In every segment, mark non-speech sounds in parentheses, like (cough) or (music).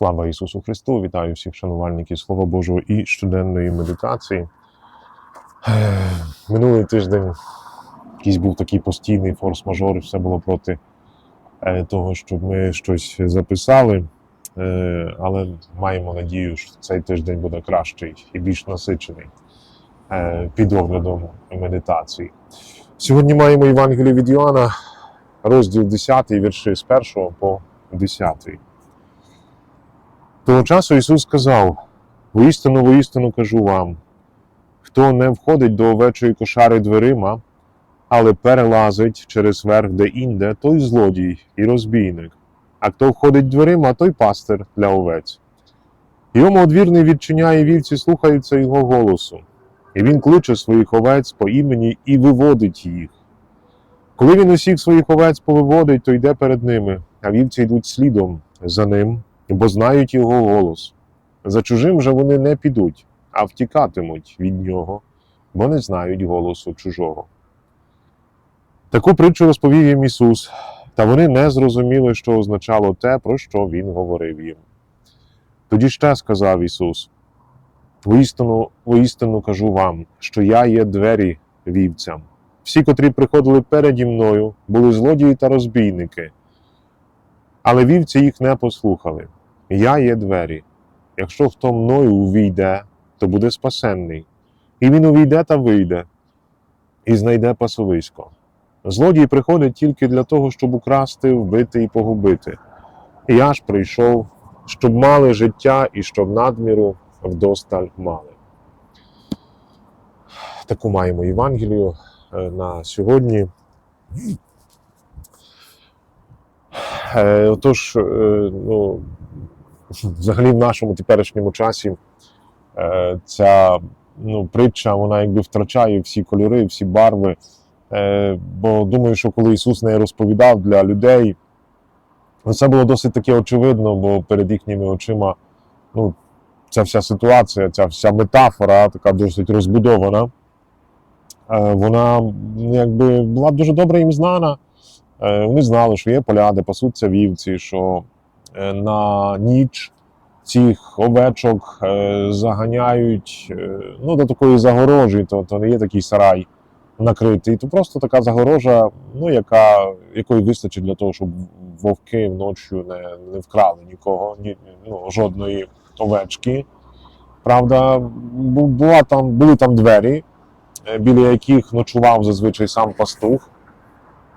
Слава Ісусу Христу! Вітаю всіх шанувальників Слова Божого і щоденної медитації. Е, Минулий тиждень якийсь був такий постійний форс-мажор, і все було проти е, того, щоб ми щось записали. Е, Але маємо надію, що цей тиждень буде кращий і більш насичений під оглядом медитації. Сьогодні маємо Євангелію від Іоанна, розділ 10, вірші з 1 по 10. Того часу Ісус сказав: воістину, воістину кажу вам, хто не входить до овечої кошари дверима, але перелазить через верх де інде, той злодій і розбійник. А хто входить дверима, той пастир для овець. Йому одвірний відчиняє вівці, слухаються його голосу, і він кличе своїх овець по імені і виводить їх. Коли він усіх своїх овець повиводить, то йде перед ними, а вівці йдуть слідом за ним, бо знають його голос. За чужим же вони не підуть, а втікатимуть від нього, бо не знають голосу чужого. Таку притчу розповів їм Ісус, та вони не зрозуміли, що означало те, про що Він говорив їм. Тоді ще сказав Ісус: воістину, воістину кажу вам, що я є двері вівцям. Всі, котрі приходили переді мною, були злодії та розбійники, але вівці їх не послухали. Я є двері. Якщо хто мною увійде, то буде спасенний, і він увійде та вийде, і знайде пасовисько. Злодій приходить тільки для того, щоб украсти, вбити і погубити. І я ж прийшов, щоб мали життя і щоб надміру вдосталь мали. Таку маємо Євангелію е, на сьогодні. Е, Отож, е, ну, взагалі в нашому теперішньому часі е, ця ну, притча вона якби втрачає всі кольори, всі барви. Е, Бо думаю, що коли Ісус неї розповідав для людей, це було досить таки очевидно, бо перед їхніми очима ну, ця вся ситуація, ця вся метафора, така досить розбудована, е, вона ну, якби була дуже добре їм знана. Вони знали, що є поля, де пасуться вівці, що на ніч цих овечок е, заганяють е, ну, до такої загорожі, то, то не є такий сарай накритий, то просто така загорожа, ну, яка, якої вистачить для того, щоб вовки вночі не, не вкрали нікого, ні, ну, жодної овечки. Правда, була там, були там двері, е, біля яких ночував зазвичай сам пастух.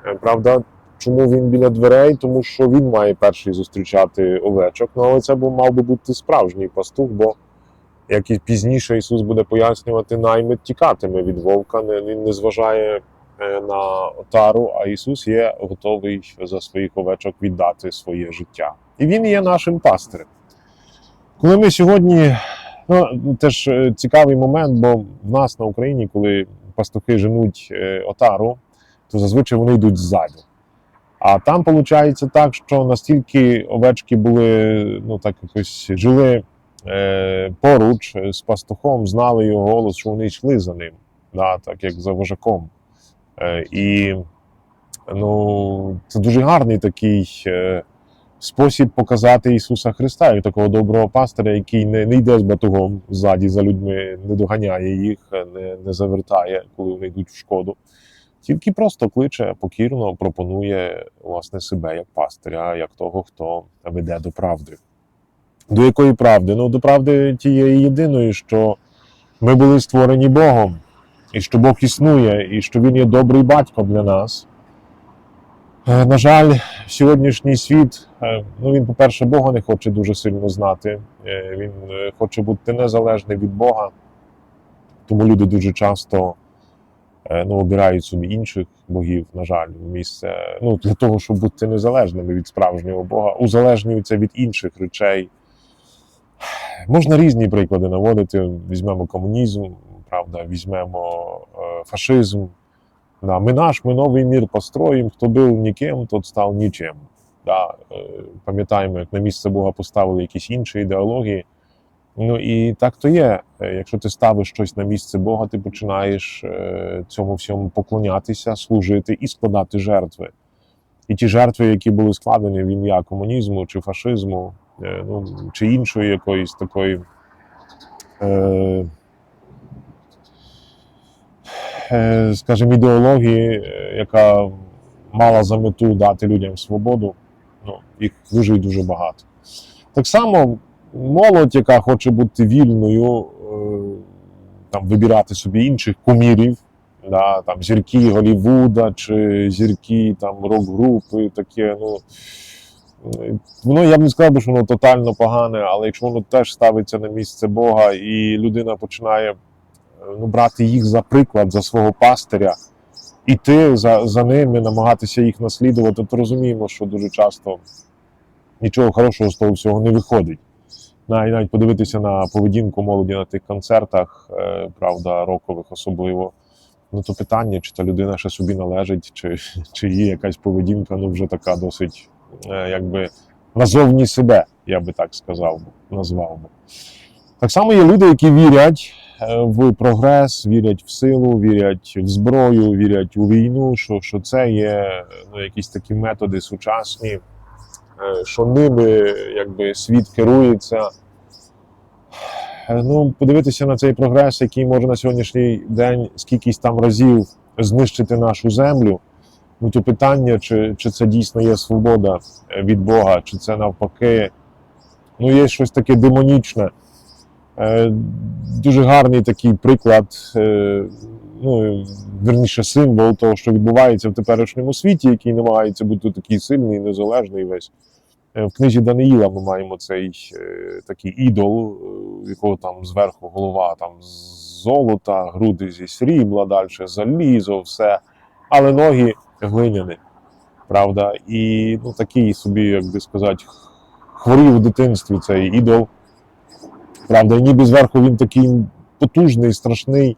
Е, Правда, чому він біля дверей? Тому що він має перший зустрічати овечок. Ну, але це мав би бути справжній пастух, бо як і пізніше Ісус буде пояснювати, наймит тікатиме від вовка, він не зважає е, на отару, а Ісус є готовий за своїх овечок віддати своє життя. І Він є нашим пастирем. Коли ми сьогодні, ну теж е, цікавий момент, бо в нас на Україні, коли пастухи женуть е, отару, то зазвичай вони йдуть ззаду. А там виходить так, що настільки овечки були, ну так якось жили е, поруч з пастухом, знали його голос, що вони йшли за ним, да, так як за вожаком. Е, і ну, це дуже гарний такий е, спосіб показати Ісуса Христа, як такого доброго пастиря, який не, не йде з батогом ззаді за людьми, не доганяє їх, не, не завертає, коли вони йдуть в шкоду. Тільки просто кличе, покірно пропонує власне себе як пастиря, як того, хто веде до правди. До якої правди? Ну, до правди тієї єдиної, що ми були створені Богом, і що Бог існує, і що Він є добрий батько для нас. Е, На жаль, сьогоднішній світ, е, ну він, по-перше, Бога не хоче дуже сильно знати. Е, Він хоче бути незалежний від Бога. Тому люди дуже часто ну, обирають собі інших богів, на жаль, місце. Ну, для того, щоб бути незалежними від справжнього Бога, узалежнюються від інших речей. Можна різні приклади наводити. Візьмемо комунізм, правда, візьмемо е, фашизм. Да, ми наш, ми новий мір построїмо, хто був ніким, тот став нічим. Да, е, пам'ятаємо, як на місце Бога поставили якісь інші ідеології. Ну і так то є. Е, Якщо ти ставиш щось на місце Бога, ти починаєш е, цьому всьому поклонятися, служити і складати жертви. І ті жертви, які були складені в ім'я комунізму чи фашизму, е, ну, чи іншої якоїсь такої. Е, скажімо, ідеології, яка мала за мету дати людям свободу, ну, їх дуже і дуже багато. Так само молодь, яка хоче бути вільною, е, там, вибирати собі інших кумірів, да, там, зірки Голлівуда чи зірки там, рок-групи, таке. Ну, е, воно, я б не сказав, що воно тотально погане, але якщо воно теж ставиться на місце Бога, і людина починає е, ну, брати їх за приклад, за свого пастиря, іти за, за ними, намагатися їх наслідувати, то розуміємо, що дуже часто нічого хорошого з того всього не виходить. Навіть, навіть подивитися на поведінку молоді на тих концертах, е, правда, рокових особливо. Ну то питання, чи та людина ще собі належить, чи, чи є якась поведінка, ну вже така досить, е, якби назовні себе, я би так сказав, назвав би. Так само є люди, які вірять е, в прогрес, вірять в силу, вірять в зброю, вірять у війну, що, що це є ну, якісь такі методи сучасні, що ними якби світ керується. Е, Ну, подивитися на цей прогрес, який може на сьогоднішній день скількись там разів знищити нашу землю. Ну, то питання, чи, чи це дійсно є свобода е, від Бога, чи це навпаки, ну, є щось таке демонічне. Е, Дуже гарний такий приклад, е, ну, верніше, символ того, що відбувається в теперішньому світі, який намагається бути такий сильний, незалежний весь. Е, В книзі Даниїла ми маємо цей е, такий ідол, е, якого там зверху голова там з золота, груди зі срібла, далі залізо, все, але ноги глиняні. Правда? І ну, такий собі, як би сказати, хворів у дитинстві цей ідол. Правда, і ніби зверху він такий потужний, страшний,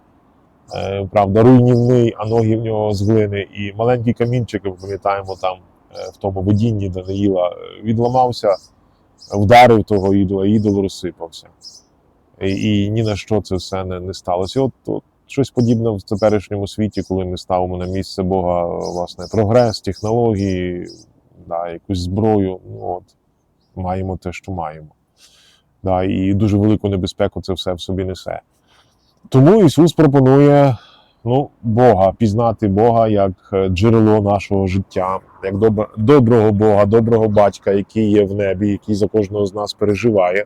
правда, руйнівний, а ноги в нього з глини. І маленький камінчик, ми пам'ятаємо там е, в тому видінні Даниїла, е, відламався, вдарив того ідола, ідол розсипався. І, і ні на що це все не, не сталося. От, от щось подібне в теперішньому світі, коли ми ставимо на місце Бога власне прогрес, технології, да, якусь зброю. Ну, от, маємо те, що маємо. Да, і дуже велику небезпеку це все в собі несе. Тому Ісус пропонує ну, Бога, пізнати Бога як е, джерело нашого життя, як добра- доброго Бога, доброго батька, який є в небі, який за кожного з нас переживає.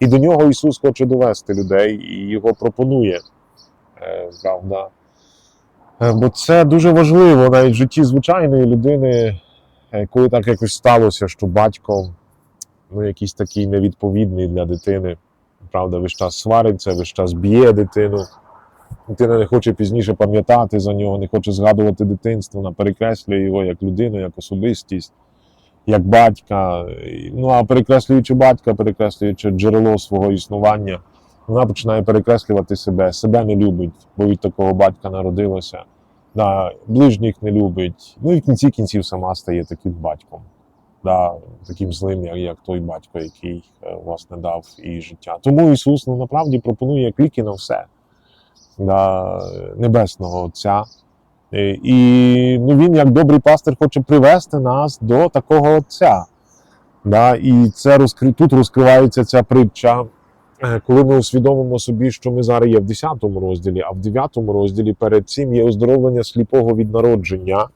І до нього Ісус хоче довести людей і його пропонує. Е, правда. Е, Бо це дуже важливо навіть в житті звичайної людини, коли так якось сталося, що батько ну, якийсь такий невідповідний для дитини. Правда, весь час свариться, весь час б'є дитину. Дитина не хоче пізніше пам'ятати за нього, не хоче згадувати дитинство, вона перекреслює його як людину, як особистість, як батька. Ну а перекреслюючи батька, перекреслюючи джерело свого існування, вона починає перекреслювати себе, себе не любить, бо від такого батька народилася. Да, ближніх не любить. Ну і в кінці кінців сама стає таким батьком да, таким злим, як, як той батько, який е, власне дав і життя. Тому Ісус ну, насправді пропонує як ліки на все да, Небесного Отця. Е, І ну, Він, як добрий пастир, хоче привести нас до такого Отця. Да, І це розкри... тут розкривається ця притча, е, коли ми усвідомимо собі, що ми зараз є в 10 розділі, а в 9 розділі перед цим є оздоровлення сліпого від народження.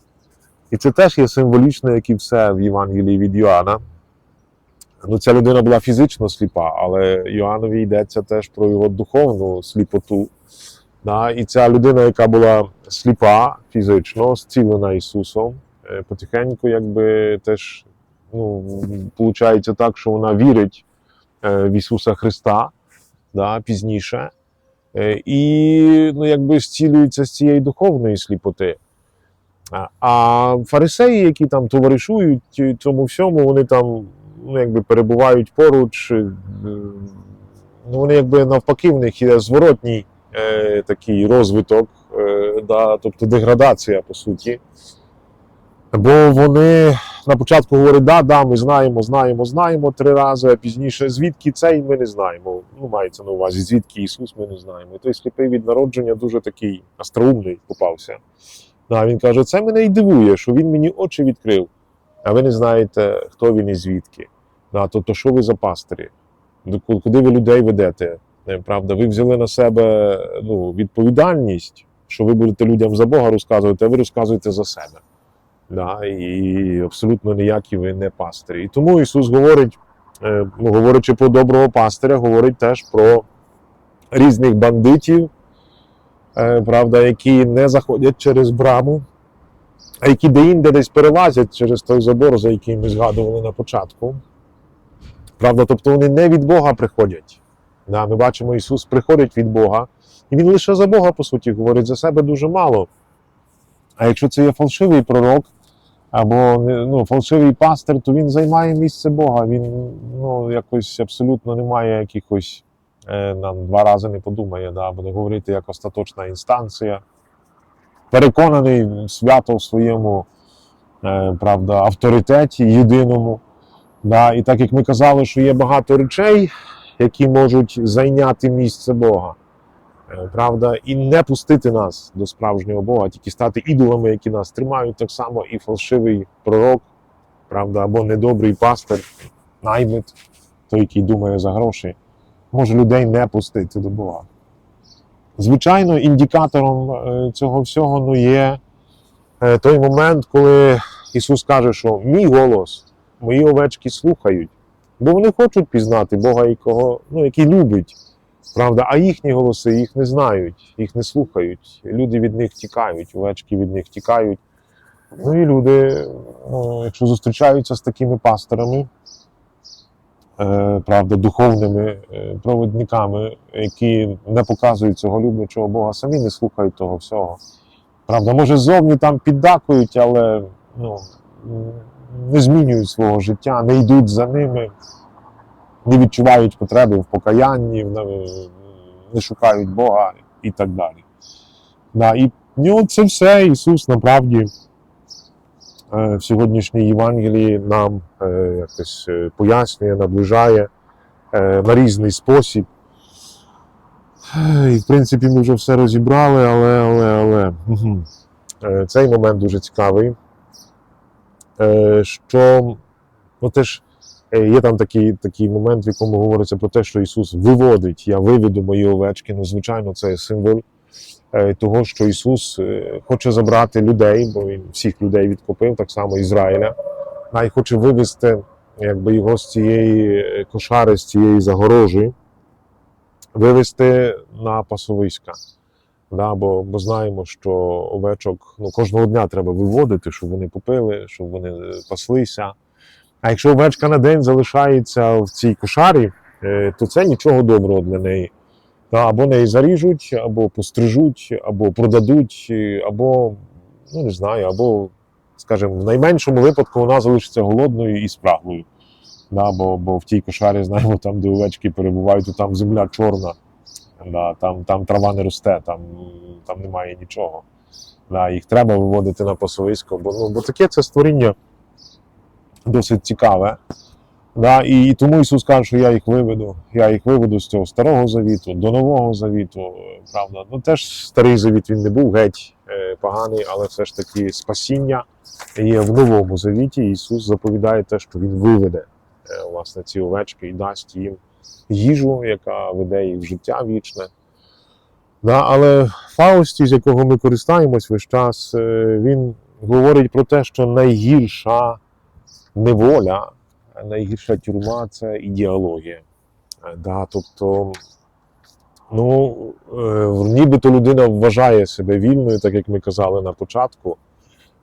І це теж є символічно, як і все в Євангелії від Йоанна. Ну, ця людина була фізично сліпа, але Йоаннові йдеться теж про його духовну сліпоту. Да? І ця людина, яка була сліпа фізично, зцілена Ісусом, е, потихеньку, якби теж ну, так, що вона вірить е, в Ісуса Христа да, пізніше. Е, І ну, якби зцілюється з цієї духовної сліпоти. А- фарисеї, які там товаришують цьому всьому, вони там ну, якби перебувають поруч. е, Ну, вони якби навпаки, в них є зворотній е, такий розвиток, е, да, тобто деградація, по суті. Бо вони на початку говорять, да, да, ми знаємо, знаємо, знаємо три рази, а пізніше звідки це і ми не знаємо. Ну, мається на увазі, звідки Ісус ми не знаємо. І той сліпий від народження дуже такий остроумний попався. Да, він каже, це мене і дивує, що він мені очі відкрив, а ви не знаєте, хто він і звідки. Да, то, то що ви за пастирі? Куди ви людей ведете? Е, Правда, ви взяли на себе ну, відповідальність, що ви будете людям за Бога розказувати, а ви розказуєте за себе. Да, і абсолютно ніякі ви не пастирі. І тому Ісус говорить, е, ну, говорячи про доброго пастиря, говорить теж про різних бандитів, правда, які не заходять через браму, а які де-інде десь перелазять через той забор, за який ми згадували на початку. Правда, тобто вони не від Бога приходять. Да, ми бачимо, Ісус приходить від Бога, і Він лише за Бога, по суті, говорить за себе дуже мало. А якщо це є фальшивий пророк або ну, фальшивий пастир, то він займає місце Бога. Він ну, якось абсолютно не має якихось, е, нам два рази не подумає, да, буде говорити як остаточна інстанція. Переконаний свято в своєму е, правда, авторитеті єдиному. Да, і так як ми казали, що є багато речей, які можуть зайняти місце Бога. Е, Правда, і не пустити нас до справжнього Бога, тільки стати ідолами, які нас тримають, так само і фальшивий пророк, правда, або недобрий пастир, наймит, той, який думає за гроші, може людей не пустити до Бога. Звичайно, індикатором е, цього всього ну, є е, той момент, коли Ісус каже, що мій голос, мої овечки слухають, бо вони хочуть пізнати Бога, якого, ну, який любить. Правда, а їхні голоси їх не знають, їх не слухають. Люди від них тікають, овечки від них тікають. Ну і люди, ну, якщо зустрічаються з такими пасторами, правда, духовними е, проводниками, які не показують цього люблячого Бога, самі не слухають того всього. Правда, може, ззовні там піддакують, але ну, не змінюють свого життя, не йдуть за ними не відчувають потреби в покаянні, не шукають Бога і так далі. Да, і ну, це все Ісус насправді е, в сьогоднішній Євангелії нам е, якось е, пояснює, наближає е, на різний спосіб. Е, І, в принципі, ми вже все розібрали, але, але, але. Е, цей момент дуже цікавий. Е, Що ну, теж Е, Є там такий, такий момент, в якому говориться про те, що Ісус виводить, я виведу мої овечки. Ну, звичайно, це символ е, того, що Ісус е, хоче забрати людей, бо Він всіх людей відкупив, так само Ізраїля, а й хоче вивести якби, його з цієї е, кошари, з цієї загорожі, вивести на пасовиська. Да, бо, бо знаємо, що овечок ну, кожного дня треба виводити, щоб вони попили, щоб вони е, паслися. А якщо овечка на день залишається в цій кошарі, е, то це нічого доброго для неї. Або неї заріжуть, або пострижуть, або продадуть, або, ну не знаю, або, скажімо, в найменшому випадку вона залишиться голодною і спраглою. Да, бо, бо в тій кошарі, знаємо, там, де овечки перебувають, то там земля чорна, да, там, там трава не росте, там, там немає нічого. Да, їх треба виводити на пасовисько, бо, ну, бо таке це створіння досить цікаве. Да, і, тому Ісус каже, що я їх виведу. Я їх виведу з цього старого завіту до нового завіту. Правда, ну теж старий завіт він не був геть е, поганий, але все ж таки спасіння є в новому завіті. Ісус заповідає те, що Він виведе е, власне ці овечки і дасть їм їжу, яка веде їх в життя вічне. Да, але Фаусті, з якого ми користаємось весь час, е, він говорить про те, що найгірша неволя, найгірша тюрма це ідеологія. Е, Да, тобто, ну, е, нібито людина вважає себе вільною, так як ми казали на початку,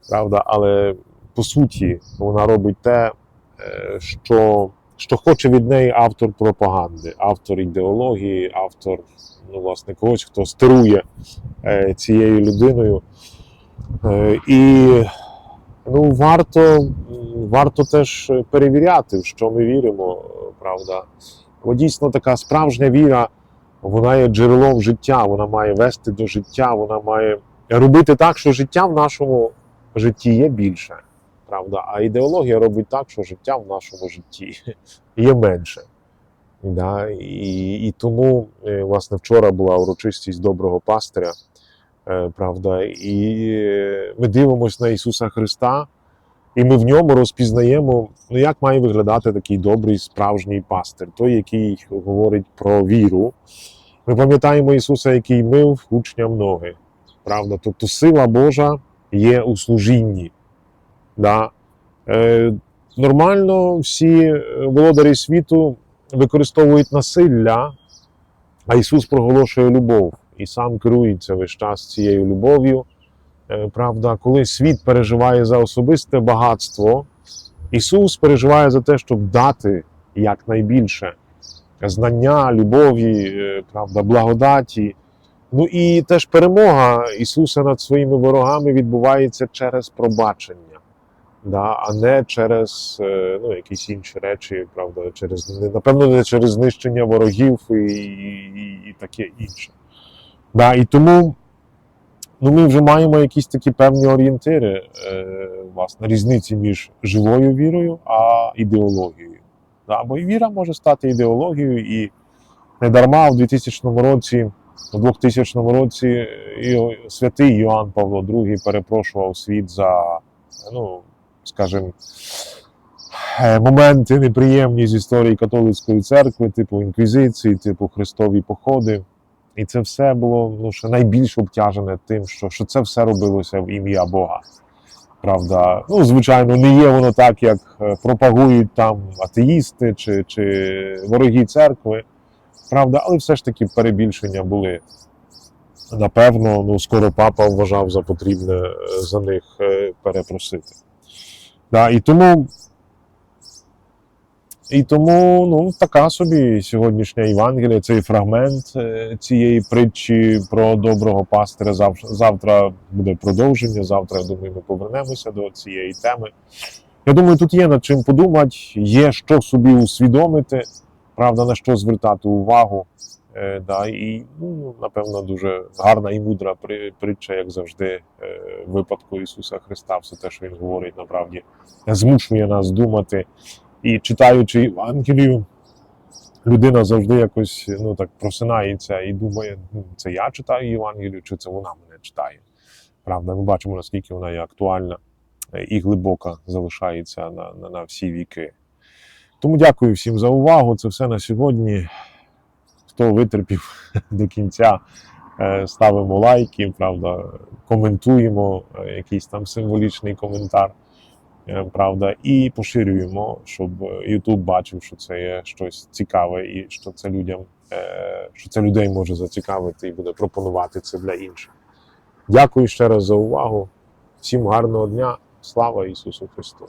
правда, але по суті вона робить те, е, що, що хоче від неї автор пропаганди, автор ідеології, автор, ну, власне, когось, хто стерує цією людиною. І Ну, варто, варто теж перевіряти, в що ми віримо, правда. Бо дійсно така справжня віра, вона є джерелом життя, вона має вести до життя, вона має робити так, що життя в нашому житті є більше. Правда? А ідеологія робить так, що життя в нашому житті є менше. Да? І, і тому, е, власне, вчора була урочистість доброго пастиря. Е, правда, і ми дивимося на Ісуса Христа, І ми в ньому розпізнаємо, ну як має виглядати такий добрий справжній пастир, той, який говорить про віру. Ми пам'ятаємо Ісуса, який мив учням ноги. Правда? Тобто сила Божа є у служінні. Да? Е, нормально всі е, володарі світу використовують насилля, а Ісус проголошує любов і сам керується весь час цією любов'ю. Е, Правда, коли світ переживає за особисте багатство, Ісус переживає за те, щоб дати якнайбільше знання, любові, е, правда, благодаті. Ну і теж перемога Ісуса над своїми ворогами відбувається через пробачення, да, а не через е, ну, якісь інші речі, правда, через напевно, не через знищення ворогів і, і, і таке інше. Да, і тому ну, ми вже маємо якісь такі певні орієнтири, е, власне, різниці між живою вірою а ідеологією. Да, бо і віра може стати ідеологією, і не дарма в 2000 році, у 2000 році і святий Йоанн Павло II перепрошував світ за, ну, скажімо, е, моменти неприємні з історії католицької церкви, типу інквізиції, типу хрестові походи. І це все було ну, ще найбільш обтяжене тим, що, що це все робилося в ім'я Бога. Правда, ну, звичайно, не є воно так, як е, пропагують там атеїсти чи, чи вороги церкви. Правда, але все ж таки перебільшення були. Напевно, ну, скоро папа вважав за потрібне е, за них е, перепросити. Да, і тому, і тому ну, така собі сьогоднішня Євангелія, цей фрагмент е, цієї притчі про доброго пастиря. Завтра, буде продовження. Завтра, я думаю, ми повернемося до цієї теми. Я думаю, тут є над чим подумати, є що собі усвідомити, правда, на що звертати увагу. Е, да, і, ну, напевно, дуже гарна і мудра при- притча, як завжди, е, випадку Ісуса Христа, все те, що Він говорить, направді змушує нас думати. І читаючи Євангелію, людина завжди якось ну, так просинається і думає, ну, це я читаю Євангелію, чи це вона мене читає. Правда, ми бачимо, наскільки вона є актуальна е, і глибока залишається на, на, на всі віки. Тому дякую всім за увагу. Це все на сьогодні. Хто витерпів (laughs) до кінця, е, ставимо лайки, правда, коментуємо е, якийсь там символічний коментар, правда, і поширюємо, щоб YouTube бачив, що це є щось цікаве і що це людям, е, що це людей може зацікавити і буде пропонувати це для інших. Дякую ще раз за увагу. Всім гарного дня. Слава Ісусу Христу!